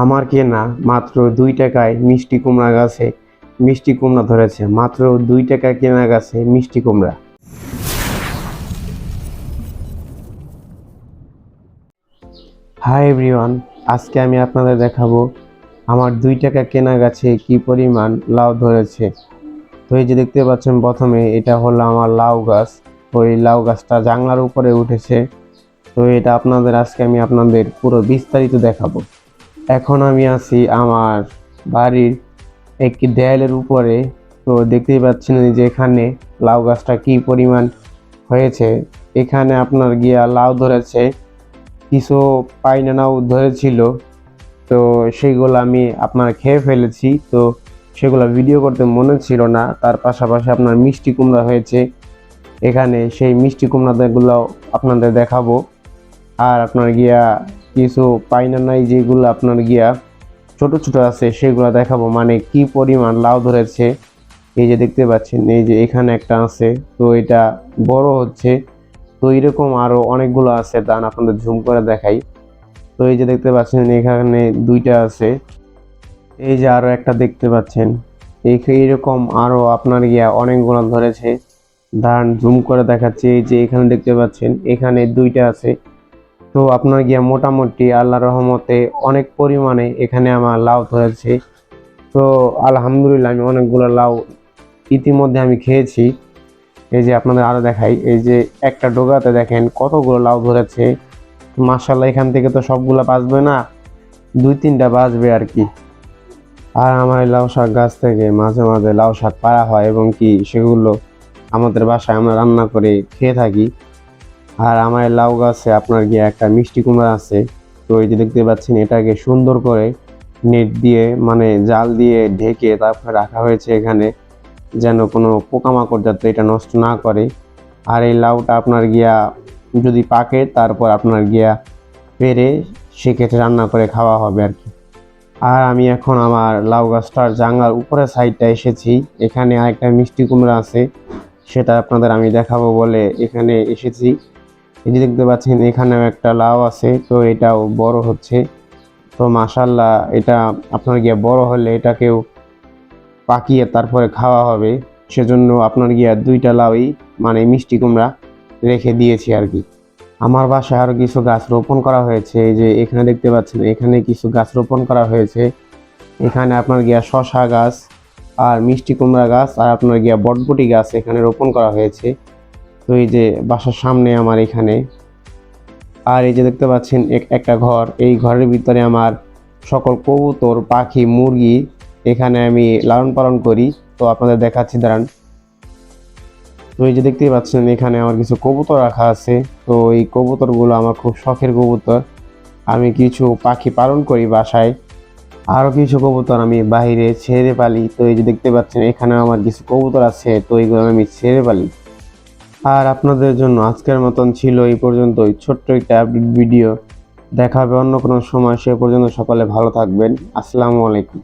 আমার কেনা মাত্র দুই টাকায় মিষ্টি কুমড়া গাছে মিষ্টি কুমড়া ধরেছে। মাত্র দুই টাকা কেনা গাছে মিষ্টি কুমড়া। হাই এভরিওয়ান, আজকে আমি আপনাদের দেখাবো আমার দুই টাকা কেনা গাছে কি পরিমাণ লাউ ধরেছে। তো এই যে দেখতে পাচ্ছেন প্রথমে এটা হলো আমার লাউ গাছ। ওই লাউ গাছটা জাংলার উপরে উঠেছে। তো এটা আপনাদের, আজকে আমি আপনাদের পুরো বিস্তারিত দেখাবো। এখন আমি আছি আমার বাড়ির একটি দেয়ালের উপরে। তো দেখতেই পাচ্ছেন যে এখানে লাউ গাছটা কি পরিমাণ হয়েছে। এখানে আপনার গিয়া লাউ ধরেছে, কিছু পাইনানাও ধরেছিল। তো সেগুলো আমি আপনার খেয়ে ফেলেছি। তো সেগুলো ভিডিও করতে মনে ছিল না, তার পাশাপাশি আপনার মিষ্টি কুমড়া হয়েছে। এখানে সেই মিষ্টি কুমড়াগুলো আপনাদের দেখাবো। আর আপনার গিয়া কিছু পাইনা নাই যেগুলো আপনার গিয়া ছোট ছোট আছে, সেগুলো দেখাবো। মানে কি পরিমাণ লাউ ধরেছে, এই যে দেখতে পাচ্ছেন, এই যে এখানে একটা আছে। তো এটা বড় হচ্ছে। তো এরকম আরও অনেকগুলো আছে দান আপনাদের ঝুম করে দেখাই। তো এই যে দেখতে পাচ্ছেন, এখানে দুইটা আছে। এই যে আরও একটা দেখতে পাচ্ছেন এই এইরকম আরও আপনার গিয়া অনেকগুলো ধরেছে। ধান জুম করে দেখাচ্ছে। এই যে এখানে দেখতে পাচ্ছেন, এখানে দুইটা আছে। তো আপনার গিয়া মোটামুটি আল্লাহ রহমতে অনেক পরিমাণে এখানে আমার লাউ ধরেছে। তো আলহামদুলিল্লাহ আমি অনেকগুলো লাউ ইতিমধ্যে আমি খেয়েছি। এই যে আপনাদের আরও দেখাই, এই যে একটা ডোগাতে দেখেন কতগুলো লাউ ধরেছে। মার্শাল্লাহ এখান থেকে তো সবগুলো বাঁচবে না, দুই তিনটা বাঁচবে আর কি। আর আমার এই লাউ শাক গাছ থেকে মাঝে মাঝে লাউ শাক পাড়া হয় এবং কি সেগুলো আমাদের বাসায় আমরা রান্না করে খেয়ে থাকি। আর আমার লাউ গাছে আপনার গিয়ে একটা মিষ্টি কুমড়া আছে। তো এই যে দেখতে পাচ্ছেন, এটাকে সুন্দর করে নেট দিয়ে মানে জাল দিয়ে ঢেকে তারপরে রাখা হয়েছে এখানে, যেন কোনো পোকামাকড় যাতে এটা নষ্ট না করে। আর এই লাউটা আপনার গিয়া যদি পাকে, তারপর আপনার গিয়া পেরে সেক্ষেত্রে রান্না করে খাওয়া হবে আর কি। আর আমি এখন আমার লাউ গাছটার জাঙ্গার উপরের সাইডটা এসেছি। এখানে আরেকটা মিষ্টি কুমড়া আছে, সেটা আপনাদের আমি দেখাবো বলে এখানে এসেছি। এই যে দেখতে পাচ্ছেন, এখানেও একটা লাউ আছে, তো এটাও বড় হচ্ছে। তো মাসাল্লাহ এটা আপনার গিয়া বড় হলে এটাকেও পাকিয়ে তারপরে খাওয়া হবে। সেজন্য আপনার গিয়া দুইটা লাউই মানে মিষ্টি কুমড়া রেখে দিয়েছি আর কি। আমার বাসায় আরও কিছু গাছ রোপণ করা হয়েছে। এই যে এখানে দেখতে পাচ্ছেন, এখানে কিছু গাছ রোপণ করা হয়েছে। এখানে আপনার গিয়া শশা গাছ আর মিষ্টি কুমড়া গাছ আর আপনার গিয়া বটবটি গাছ এখানে রোপণ করা হয়েছে। তো এই যে বাসার সামনে আমার এখানে। আর এই যে দেখতে পাচ্ছেন এক- একটা ঘর। এই ঘরের ভিতরে আমার সকল কবুতর, পাখি, মুরগি এখানে আমি লালন পালন করি। তো আপনাদের দেখাচ্ছি, দাঁড়ান। তো এই যে দেখতেই পাচ্ছেন, এখানে আমার কিছু কবুতর রাখা আছে। তো এই কবুতরগুলো আমার খুব শখের কবুতর। আমি কিছু পাখি পালন করি বাসায়। আরও কিছু কবুতর আমি বাইরে ছেড়ে পালি। তো এই যে দেখতে পাচ্ছেন এখানে আমার কিছু কবুতর আছে। তো এইগুলো আমি ছেড়ে পালি। আর আপনাদের জন্য আজকের মতন ছিল এই পর্যন্তই। ছোট্ট একটা আপডেট ভিডিও দেখাবে অন্য কোনো সময়। সে পর্যন্ত সকালে ভালো থাকবেন। আসসালামু আলাইকুম।